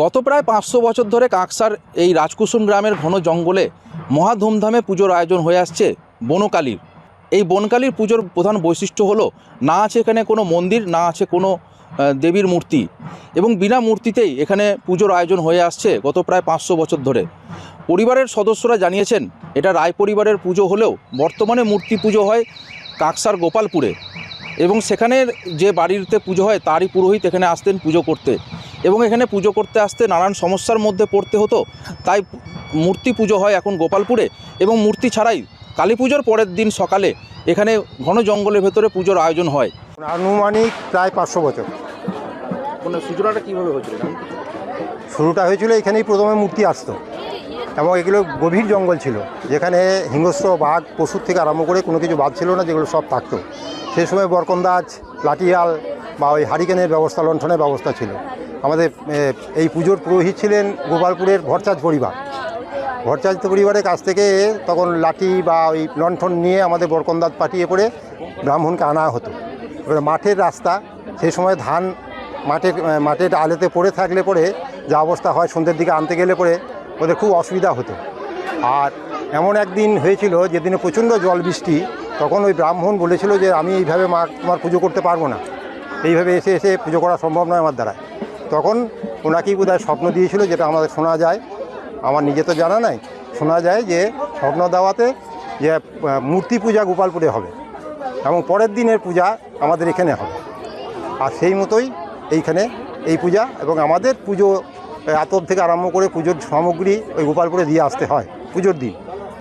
গত প্রায় পাঁচশো বছর ধরে কাকসার এই রাজকুসুম গ্রামের ঘন জঙ্গলে মহা ধুমধামে পুজোর আয়োজন হয়ে আসছে বনকালীর। এই বনকালীর পুজোর প্রধান বৈশিষ্ট্য হলো, না আছে এখানে কোনো মন্দির, না আছে কোনো দেবীর মূর্তি এবং বিনা মূর্তিতেই এখানে পুজোর আয়োজন হয়ে আসছে গত প্রায় পাঁচশো বছর ধরে। পরিবারের সদস্যরা জানিয়েছেন, এটা রায় পরিবারের পুজো হলেও বর্তমানে মূর্তি পুজো হয় কাকসার গোপালপুরে এবং সেখানের যে বাড়িতে পুজো হয়, তারই পুরোহিত এখানে আসতেন পুজো করতে। এবং এখানে পুজো করতে আসতে নানান সমস্যার মধ্যে পড়তে হতো। তাই মূর্তি পুজো হয় এখন গোপালপুরে এবং মূর্তি ছাড়াই কালী পুজোর পরের দিন সকালে এখানে ঘন জঙ্গলের ভেতরে পুজোর আয়োজন হয়। আনুমানিক প্রায় পাঁচশো বছর। মানে সূচনাটা কীভাবে হয়েছিল? শুরুটা হয়েছিল এখানেই প্রথমে মূর্তি আসতো এবং এগুলো গভীর জঙ্গল ছিল যেখানে হিংস্র বাঘ পশুর থেকে আরম্ভ করে কোনো কিছু বাদ ছিল না যেগুলো সব থাকতো। সেই সময় বরকন্দাজ লাঠিয়াল বা ওই হারিকেনের ব্যবস্থা লণ্ঠনের ব্যবস্থা ছিল। আমাদের এই পুজোর পুরোহিত ছিলেন গোপালপুরের ভরচাজ পরিবার। ভরচাজ পরিবারের কাছ থেকে তখন লাঠি বা ওই লণ্ঠন নিয়ে আমাদের বরকন্দাজ পাঠিয়ে পড়ে ব্রাহ্মণকে আনা হতো। এবার মাঠের রাস্তা সেই সময় ধান মাঠের মাঠের আলেতে পড়ে থাকলে পরে যা অবস্থা হয় সন্ধ্যের দিকে আনতে গেলে পরে ওদের খুব অসুবিধা হতো। আর এমন একদিন হয়েছিল, যেদিনে প্রচণ্ড জল বৃষ্টি, তখন ওই ব্রাহ্মণ বলেছিল যে, আমি এইভাবে মা, তোমার পুজো করতে পারব না। এইভাবে এসে এসে পুজো করা সম্ভব নয় আমার দ্বারা তখন ওনাকেই বোধহয় স্বপ্ন দিয়েছিল যেটা আমাদের শোনা যায়। আমার নিজে তো জানা নাই। শোনা যায় যে স্বপ্ন দেওয়াতে যে মূর্তি পূজা গোপালপুরে হবে এবং পরের দিনের পূজা আমাদের এখানে হবে। আর সেই মতোই এইখানে এই পূজা এবং আমাদের পুজো আতপ থেকে আরম্ভ করে পুজোর সামগ্রী ওই গোপালপুরে দিয়ে আসতে হয় পুজোর দিন।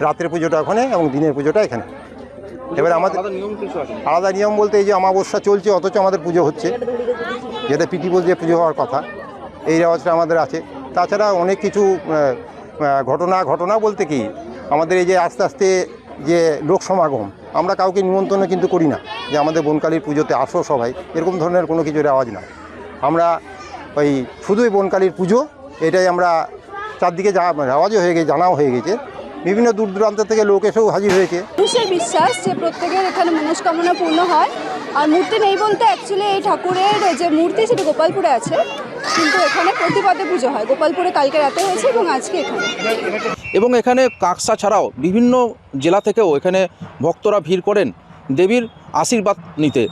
রাতের পুজোটা ওখানে এবং দিনের পুজোটা এখানে। এবার আমাদের আলাদা নিয়ম বলতে এই যে অমাবস্যা চলছে অথচ আমাদের পুজো হচ্ছে। যেটা পিটি বলতে পুজো হওয়ার কথা, এই রেওয়াজটা আমাদের আছে। তাছাড়া অনেক কিছু ঘটনা ঘটনা বলতে কি, আমাদের এই যে আস্তে আস্তে যে লোক সমাগম, আমরা কাউকে নিমন্ত্রণ কিন্তু করি না যে আমাদের বনকালীর পুজোতে আসো সবাই, এরকম ধরনের কোনো কিছু রেওয়াজ না। আমরা ওই শুধুই বনকালীর পুজো, এটাই আমরা চারদিকে যা রেওয়াজও হয়ে গেছে, জানাও হয়ে গেছে। বিভিন্ন দূর দূরান্ত থেকে লোক এসেও হাজির হয়েছে। বিশ্বাস যে প্রত্যেকের এখানে মনস্কামনা পূর্ণ হয়। আর মূর্তি নেই বলতে অ্যাকচুয়ালি এই ঠাকুরের যে মূর্তি সেটা গোপালপুরে আছে। কিন্তু এখানে প্রতিপাদে পুজো হয়। গোপালপুরে কালকে রাতে হয়েছে এবং আজকে এখানে। এবং এখানে কাকসা ছাড়াও বিভিন্ন জেলা থেকেও এখানে ভক্তরা ভিড় করেন। দেবীর আশীর্বাদ নিতে।